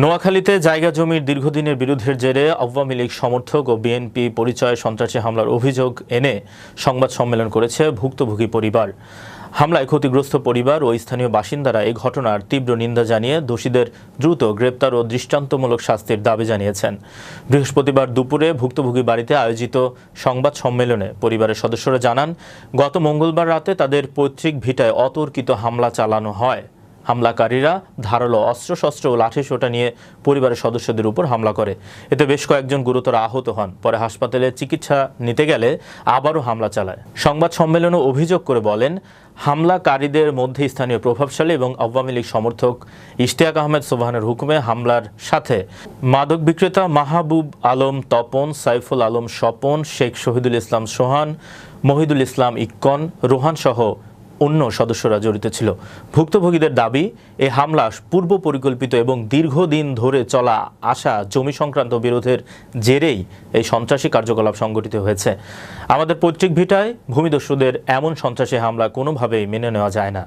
নোয়াখালীতে জায়গা জমির দীর্ঘদিনের বিরোধের জেরে আওয়ামী লীগ সমর্থক ও বিএনপি পরিচয় সন্ত্রাসী হামলার অভিযোগ এনে সংবাদ সম্মেলন করেছে ভুক্তভোগী পরিবার। হামলায় ক্ষতিগ্রস্ত পরিবার ও স্থানীয় বাসিন্দারা এই ঘটনার তীব্র নিন্দা জানিয়ে দোষীদের দ্রুত গ্রেপ্তার ও দৃষ্টান্তমূলক শাস্তির দাবি জানিয়েছেন। বৃহস্পতিবার দুপুরে ভুক্তভোগী বাড়িতে আয়োজিত সংবাদ সম্মেলনে পরিবারের সদস্যরা জানান, গত মঙ্গলবার রাতে তাদের পৈতৃক ভিটায় অতর্কিত হামলা চালানো হয়। হামলাকারীরা ধারালো অস্ত্রশস্ত্র ও লাঠিসোঁটা নিয়ে পরিবারের সদস্যদের উপর হামলা করে। এতে বেশ কয়েকজন গুরুতর আহত হন। পরে হাসপাতালে চিকিৎসা নিতে গেলে আবারও হামলা চালায়। সংবাদ সম্মেলনে অভিযোগ করে বলেন, হামলাকারীদের মধ্যে স্থানীয় প্রভাবশালী এবং আওয়ামী লীগ সমর্থক ইশতিয়াক আহমেদ সোবাহানের হুকুমে হামলার সাথে মাদক বিক্রেতা মাহবুব আলম তপন, সাইফুল আলম স্বপন, শেখ শহীদুল ইসলাম সোহান, মহিদুল ইসলাম ইক্কন, রোহান সহ অন্য সদস্যরা জড়িত ছিল। ভুক্তভোগীদের দাবি, এ হামলা পূর্ব পরিকল্পিত এবং দীর্ঘদিন ধরে চলা আসা জমি সংক্রান্ত বিরোধের জেরেই এই সন্ত্রাসী কার্যকলাপ সংগঠিত হয়েছে। আমাদের পৈতৃক ভিটায় ভূমিদস্যুদের এমন সন্ত্রাসী হামলা কোনোভাবেই মেনে নেওয়া যায় না।